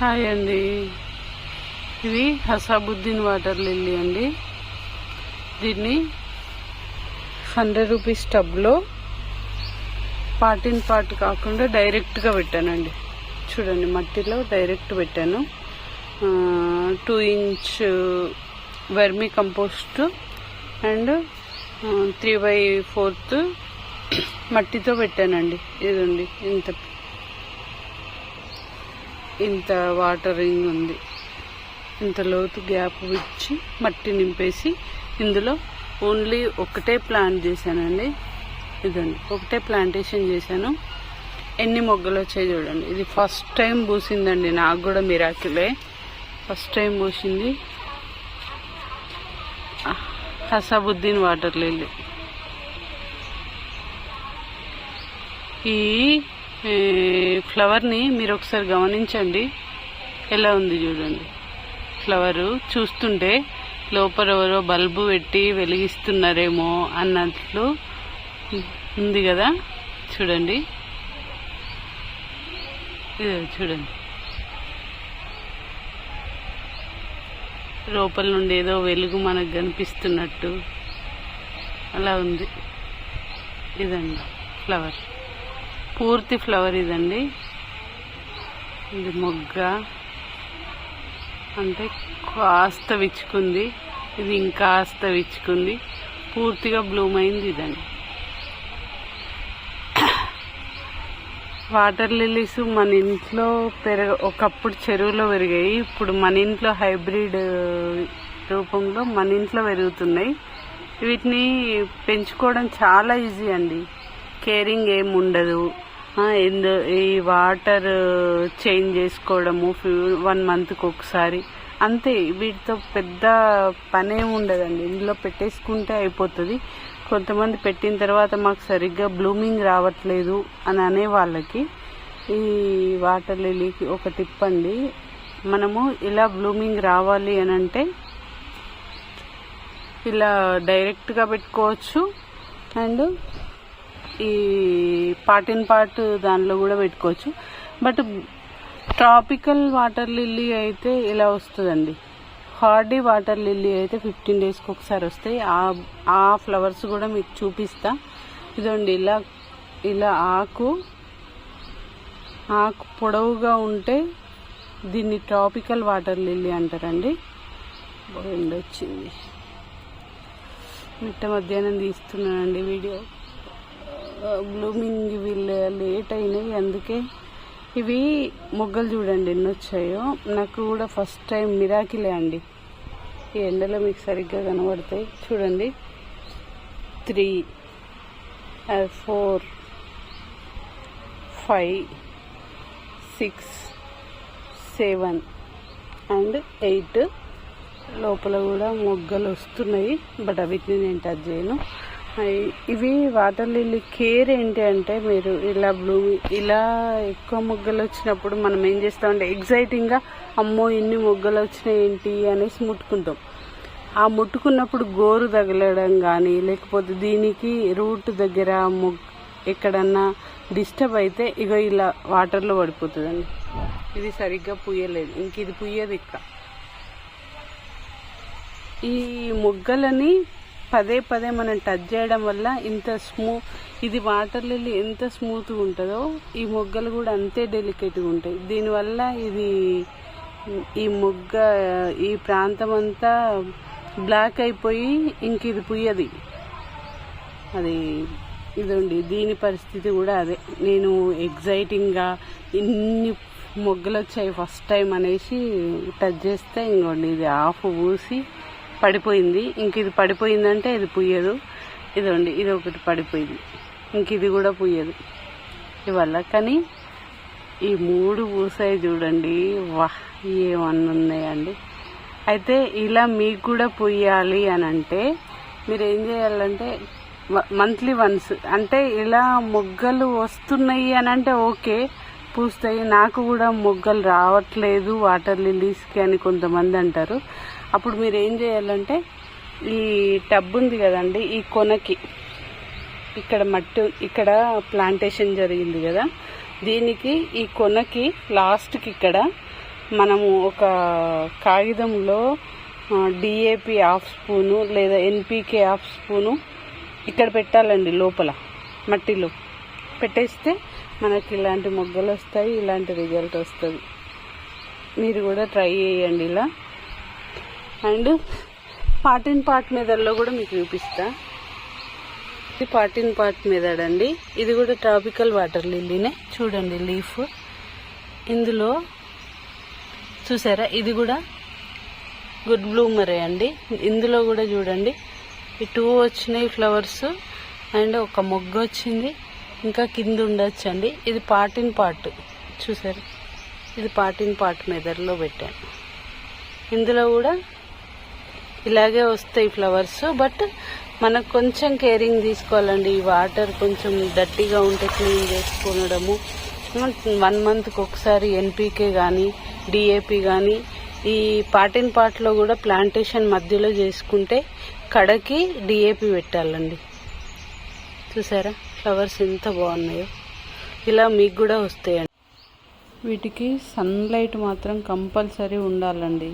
Hi అండి. ఇది హసాబుద్దీన్ water lily అండి. దీన్ని హండ్రెడ్ రూపీస్ టబ్లో పార్ట్ ఇన్ పార్ట్ కాకుండా డైరెక్ట్గా పెట్టానండి. చూడండి మట్టిలో డైరెక్ట్ పెట్టాను. Two inch vermicompost and three by fourth మట్టితో పెట్టానండి. ఇదండి ఇంత ఇంత వాటరింగ్ ఉంది. ఇంత లోతు గ్యాప్ ఇచ్చి మట్టి నింపేసి ఇందులో ఓన్లీ ఒకటే ప్లాంట్ చేశానండి. ఇదండి. ఒకటే ప్లాంటేషన్ చేశాను. ఎన్ని మొగ్గలు వచ్చాయి చూడండి. ఇది ఫస్ట్ టైం పూసిందండి. నాకు కూడా మిరాకిలే. ఫస్ట్ టైం పూసింది. Hasabuddin water lily. ఈ ఈ ఫ్లవర్ని మీరు ఒకసారి గమనించండి. ఎలా ఉంది చూడండి. ఫ్లవరు చూస్తుంటే లోపల ఎవరో బల్బు పెట్టి వెలిగిస్తున్నారేమో అన్నట్లు ఉంది కదా. చూడండి. చూడండి. లోపల నుండి ఏదో వెలుగు మనకు కనిపిస్తున్నట్టు. అలా ఉంది. ఇదండి ఫ్లవర్. పూర్తి ఫ్లవర్ ఇదండి. ఇది మొగ్గ. అంటే కాస్త విచ్చుకుంది. ఇది ఇంకాస్త విచ్చుకుంది. పూర్తిగా బ్లూమ్ అయింది ఇదండి. వాటర్ లిల్లీస్ మన ఇంట్లో పెరగ ఒకప్పుడు చెరువులో పెరిగాయి. ఇప్పుడు మన ఇంట్లో హైబ్రిడ్ రూపంలో మన ఇంట్లో పెరుగుతున్నాయి. వీటిని పెంచుకోవడం చాలా ఈజీ అండి. కేరింగ్ ఏమి ఉండదు. ఎందు ఈ వాటర్ చేంజ్ చేసుకోవడము వన్ మంత్కి ఒకసారి. అంతే వీటితో పెద్ద పనేం ఉండదండి. ఇందులో పెట్టేసుకుంటే అయిపోతుంది. కొంతమంది పెట్టిన తర్వాత మాకు సరిగ్గా బ్లూమింగ్ రావట్లేదు అని అనే వాళ్ళకి ఈ వాటర్ లిలీకి ఒక టిప్ అండి. మనము ఇలా బ్లూమింగ్ రావాలి అని అంటే ఇలా డైరెక్ట్గా పెట్టుకోవచ్చు. అండ్ ఈ పార్ట్ ఇన్ పార్ట్ దానిలో కూడా పెట్టుకోవచ్చు. బట్ ట్రాపికల్ వాటర్ లిల్లీ అయితే ఇలా వస్తుందండి. హార్డీ వాటర్ లిల్లీ అయితే ఫిఫ్టీన్ డేస్కి ఒకసారి వస్తాయి. ఆ ఆ ఫ్లవర్స్ కూడా మీకు చూపిస్తా. ఇదండి ఇలా ఇలా ఆకు ఆకు పొడవుగా ఉంటే దీన్ని ట్రాపికల్ వాటర్ లిల్లీ అంటారండి. ఎండొచ్చింది మిట్ట మధ్యాహ్నం తీస్తున్నానండి వీడియో. బ్లూమింగ్ వీళ్ళు లేట్ అయినాయి. అందుకే ఇవి మొగ్గలు చూడండి ఎన్ని వచ్చాయో. నాకు కూడా ఫస్ట్ టైం మిరాకిలే అండి. ఈ ఎండలో మీకు సరిగ్గా కనబడతాయి. చూడండి. Three four five six seven and eight. లోపల కూడా మొగ్గలు వస్తున్నాయి. బట్ వీటిని నేను టచ్ చేయను. ఇవి వాటర్ లిల్లీ కేర్ ఏంటి అంటే మీరు ఇలా బ్లూ ఇలా ఎక్కువ మొగ్గలు వచ్చినప్పుడు మనం ఏం చేస్తామంటే ఎగ్జైటింగ్గా అమ్మో ఇన్ని మొగ్గలు వచ్చినాయి ఏంటి అనేసి ముట్టుకుంటాం. ఆ ముట్టుకున్నప్పుడు గోరు తగలడం కానీ లేకపోతే దీనికి రూట్ దగ్గర మొగ్ ఎక్కడన్నా డిస్టర్బ్ అయితే ఇగో ఇలా వాటర్లో పడిపోతుందండి. ఇది సరిగ్గా పుయ్యలేదు. ఇంక ఇది పుయ్యదు ఇక్కడ. ఈ మొగ్గలని పదే పదే మనం టచ్ చేయడం వల్ల ఇంత స్మూ ఇది వాటర్ లిల్లీ ఎంత స్మూత్గా ఉంటుందో ఈ మొగ్గలు కూడా అంతే డెలికేట్గా ఉంటాయి. దీనివల్ల ఇది ఈ మొగ్గ ఈ ప్రాంతం అంతా బ్లాక్ అయిపోయి ఇంక ఇది పుయ్యది. అది ఇదండి దీని పరిస్థితి కూడా అదే. నేను ఎగ్జైటింగ్గా ఇన్ని మొగ్గలు వచ్చాయి ఫస్ట్ టైం అనేసి టచ్ చేస్తే ఇంకోండి ఇది ఆఫ్ పూసి పడిపోయింది. ఇంక ఇది పడిపోయిందంటే ఇది పుయ్యదు. ఇదండి ఇది ఒకటి పడిపోయింది. ఇంక ఇది కూడా పుయ్యదు. ఇవల్ల కానీ ఈ మూడు పూసాయి చూడండి. వాహ్ ఏమన్నా అయితే ఇలా మీకు కూడా పుయ్యాలి అని అంటే మీరు ఏం చేయాలంటే మంత్లీ వన్స్. అంటే ఇలా మొగ్గలు వస్తున్నాయి అని అంటే ఓకే పూస్తాయి. నాకు కూడా మొగ్గలు రావట్లేదు. వాటర్ లిలీస్కి అని కొంతమంది అంటారు. అప్పుడు మీరు ఏం చేయాలంటే ఈ టబ్ ఉంది కదండి ఈ కొనకి. ఇక్కడ మట్టి ఇక్కడ ప్లాంటేషన్ జరిగింది కదా. దీనికి ఈ కొనకి లాస్ట్కి ఇక్కడ మనము ఒక కాగితంలో డిఏపి హాఫ్ స్పూను లేదా ఎన్పికే హాఫ్ స్పూను ఇక్కడ పెట్టాలండి లోపల మట్టిలో. పెట్టేస్తే మనకి ఇలాంటి మొగ్గలు వస్తాయి ఇలాంటి రిజల్ట్ వస్తుంది. మీరు కూడా ట్రై చేయండి ఇలా. అండ్ పార్టిన్ పార్ట్ మెదడులో కూడా మీకు చూపిస్తా. ఇది పార్టిన్ పార్ట్ మెదడ్ అండి ఇది కూడా ట్రాపికల్ వాటర్ లిల్లీనే. చూడండి లీఫ్. ఇందులో చూసారా? ఇది కూడా గుడ్ బ్లూమరే అండి. ఇందులో కూడా చూడండి. ఈ టూ వచ్చినాయి ఫ్లవర్స్. అండ్ ఒక మొగ్గ వచ్చింది. ఇంకా కింద ఉండొచ్చండి. ఇది పార్ట్ ఇన్ పార్ట్. చూసారు? ఇది పార్ట్ ఇన్ పార్ట్ మెదర్లో పెట్టాను. ఇందులో కూడా ఇలాగే వస్తాయి ఫ్లవర్స్ బట్ మనకు కొంచెం కేరింగ్ తీసుకోవాలండి. ఈ వాటర్ కొంచెం డట్టిగా ఉంటే క్లీన్ చేసుకునడము. వన్ మంత్కి ఒకసారి ఎన్పీకే కానీ డిఏపి కానీ ఈ పాటిన్ పాట్లో కూడా ప్లాంటేషన్ మధ్యలో చేసుకుంటే కడకి డిఏపి పెట్టాలండి. చూసారా? ఫ్లవర్స్ ఎంత బాగున్నాయో. ఇలా మీకు కూడా వస్తాయండి. వీటికి సన్లైట్ మాత్రం కంపల్సరీ ఉండాలండి.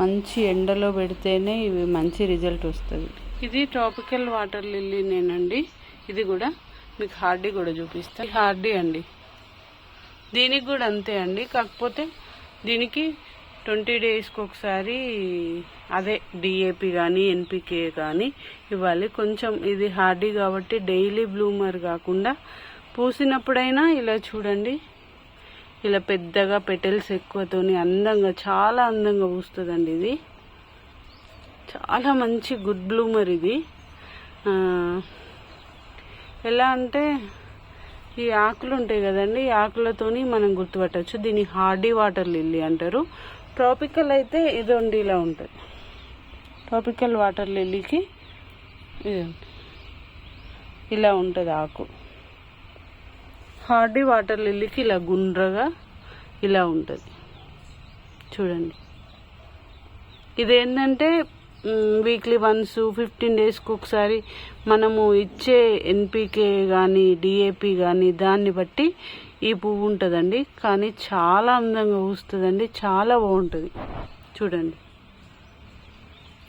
మంచి ఎండలో పెడితేనే ఇవి మంచి రిజల్ట్ వస్తుంది. ఇది ట్రాపికల్ వాటర్ లిల్లీ నేనండి. ఇది కూడా మీకు హార్డీ కూడా చూపిస్తాను హార్డీ అండి. దీనికి కూడా అంతే అండి. కాకపోతే దీనికి ట్వంటీ డేస్కి ఒకసారి అదే డిఏపి కానీ ఎన్పికే కానీ ఇవ్వాలి. కొంచెం ఇది హార్డీ కాబట్టి డైలీ బ్లూమర్ కాకుండా పూసినప్పుడైనా ఇలా చూడండి. ఇలా పెద్దగా పెటల్స్ ఎక్కువతోని అందంగా చాలా అందంగా పూస్తుందండి ఇది. చాలా మంచి గుడ్ బ్లూమర్ ఇది. ఎలా అంటే ఈ ఆకులు ఉంటాయి కదండి ఈ ఆకులతోని మనం గుర్తుపట్టచ్చు. దీన్ని హార్డీ వాటర్ లిల్లీ అంటారు. ట్రాపికల్ అయితే ఇదండి ఇలా ఉంటుంది. ట్రాపికల్ వాటర్ లిల్లీకి ఇలా ఉంటుంది ఆకు. హార్డీ వాటర్ లిల్లీకి ఇలా గుండ్రగా ఇలా ఉంటుంది. చూడండి. ఇదేంటంటే వీక్లీ వన్స్ ఫిఫ్టీన్ డేస్కి ఒకసారి మనము ఇచ్చే ఎన్పికే కానీ డిఏపి కానీ దాన్ని బట్టి ఈ పువ్వు ఉంటుందండి. కానీ చాలా అందంగా పూస్తుందండి. చాలా బాగుంటుంది. చూడండి.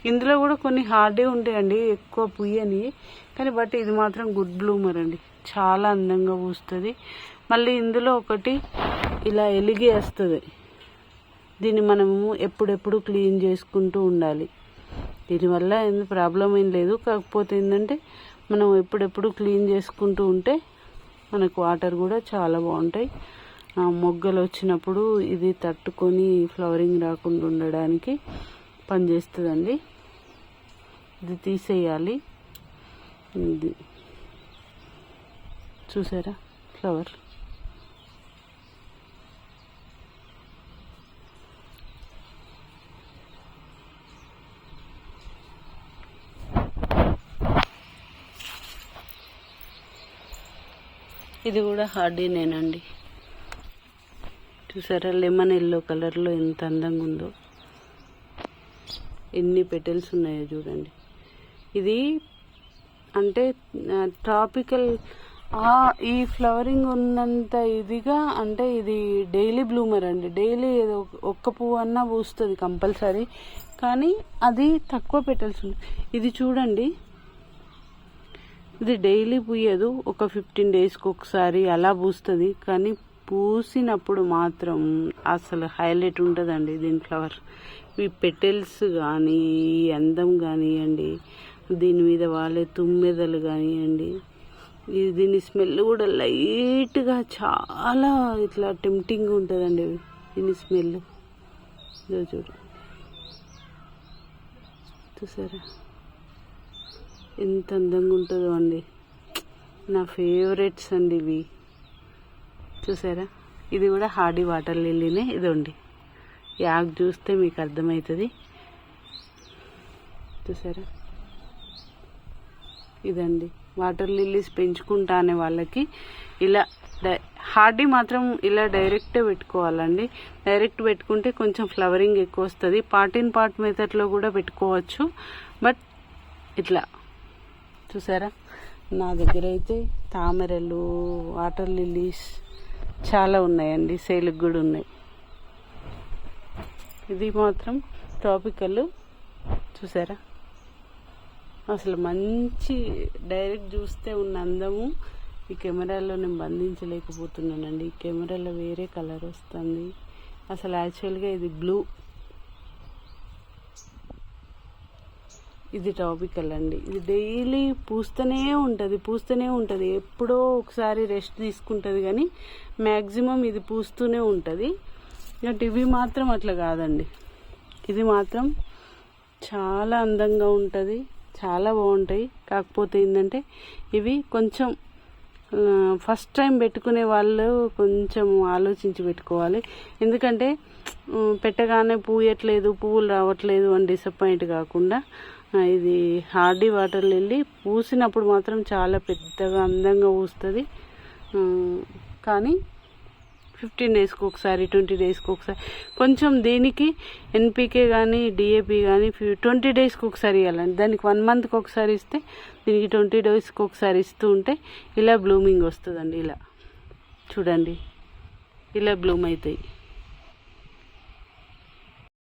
ఇందులో కూడా కొన్ని హార్డే ఉంటాయండి. ఎక్కువ పుయ్యని కానీ బట్ ఇది మాత్రం గుడ్ బ్లూమర్ అండి. చాలా అందంగా పూస్తుంది. మళ్ళీ ఇందులో ఒకటి ఇలా ఎలిగేస్తుంది దీన్ని మనము ఎప్పుడెప్పుడు క్లీన్ చేసుకుంటూ ఉండాలి. దీనివల్ల ఏం ప్రాబ్లం ఏం లేదు. కాకపోతే ఏంటంటే మనం ఎప్పుడెప్పుడు క్లీన్ చేసుకుంటూ ఉంటే మనకు వాటర్ కూడా చాలా బాగుంటాయి. మొగ్గలు వచ్చినప్పుడు ఇది తట్టుకొని ఫ్లవరింగ్ రాకుండా ఉండడానికి పనిచేస్తుందండి. ఇది తీసేయాలి. ఇది చూసారా? ఫ్లవర్. ఇది కూడా హార్డీనేనండి చూసారా? లెమన్ ఎల్లో కలర్లో ఎంత అందంగా ఉందో. ఎన్ని పెటల్స్ ఉన్నాయో చూడండి. ఇది అంటే ట్రాపికల్ ఈ ఫ్లవరింగ్ ఉన్నంత ఇదిగా అంటే ఇది డైలీ బ్లూమర్ అండి. డైలీ ఏదో ఒక్క పువ్వు అన్నా పూస్తుంది కంపల్సరీ. కానీ అది తక్కువ పెటల్స్ ఉంది. ఇది చూడండి. ఇది డైలీ పూయదు. ఒక ఫిఫ్టీన్ డేస్కి ఒకసారి అలా పూస్తుంది. కానీ పూసినప్పుడు మాత్రం అసలు హైలైట్ ఉంటుందండి దీని ఫ్లవర్. ఈ పెటల్స్ కానీ అందం కానివ్వండి దీని మీద వాళ్ళే తుమ్మెదలు కానివ్వండి దీని స్మెల్ కూడా లైట్గా చాలా ఇట్లా టెంప్టింగ్ ఉంటుందండి దీని స్మెల్. చూడు. చూసారా? ఎంత అందంగా ఉంటుందో అండి. నా ఫేవరెట్స్ అండి ఇవి. చూసారా? ఇది కూడా హార్డీ వాటర్ లిల్లీనే ఇదండి. యాగ్ చూస్తే మీకు అర్థమవుతుంది. చూసారా? ఇదండి. వాటర్ లిల్లీస్ పెంచుకుంటా అనే వాళ్ళకి ఇలా హార్డీ మాత్రం ఇలా డైరెక్టే పెట్టుకోవాలండి. డైరెక్ట్ పెట్టుకుంటే కొంచెం ఫ్లవరింగ్ ఎక్కువ వస్తుంది. పార్ట్ ఇన్ పార్ట్ మెథడ్లో కూడా పెట్టుకోవచ్చు. బట్ ఇట్లా. చూసారా? నా దగ్గర అయితే తామరలు వాటర్ లిల్లీస్ చాలా ఉన్నాయండి. సేలుకు కూడా ఉన్నాయి. ఇది మాత్రం ట్రాపికల్ చూసారా? అసలు మంచి డైరెక్ట్ చూస్తే ఉన్న అందము ఈ కెమెరాలో నేను బంధించలేకపోతున్నానండి. ఈ కెమెరాలో వేరే కలర్ వస్తుంది. అసలు యాక్చువల్గా ఇది బ్లూ. ఇది టాపికల్ అండి. ఇది డైలీ పూస్తూనే ఉంటుంది పూస్తూనే ఉంటుంది. ఎప్పుడో ఒకసారి రెస్ట్ తీసుకుంటుంది కానీ మ్యాక్సిమం ఇది పూస్తూనే ఉంటుంది. బట్ ఇవి మాత్రం అట్లా కాదండి. ఇది మాత్రం చాలా అందంగా ఉంటుంది. చాలా బాగుంటాయి. కాకపోతే ఏంటంటే ఇవి కొంచెం ఫస్ట్ టైం పెట్టుకునే వాళ్ళు కొంచెం ఆలోచించి పెట్టుకోవాలి. ఎందుకంటే పెట్టగానే పూయట్లేదు పువ్వులు రావట్లేదు అని డిసప్పాయింట్ కాకుండా ఇది హార్డీ వాటర్లు వెళ్ళి పూసినప్పుడు మాత్రం చాలా పెద్దగా అందంగా పూస్తుంది. కానీ ఫిఫ్టీన్ డేస్కి ఒకసారి ట్వంటీ డేస్కి ఒకసారి. కొంచెం దీనికి ఎన్పికే కానీ డిఏపి కానీ ట్వంటీ డేస్కి ఒకసారి ఇవ్వాలండి. దానికి వన్ మంత్కి ఒకసారి ఇస్తే దీనికి ట్వంటీ డేస్కి ఒకసారి ఇస్తూ ఉంటే ఇలా బ్లూమింగ్ వస్తుందండి ఇలా. చూడండి. ఇలా బ్లూమ్ అవుతాయి.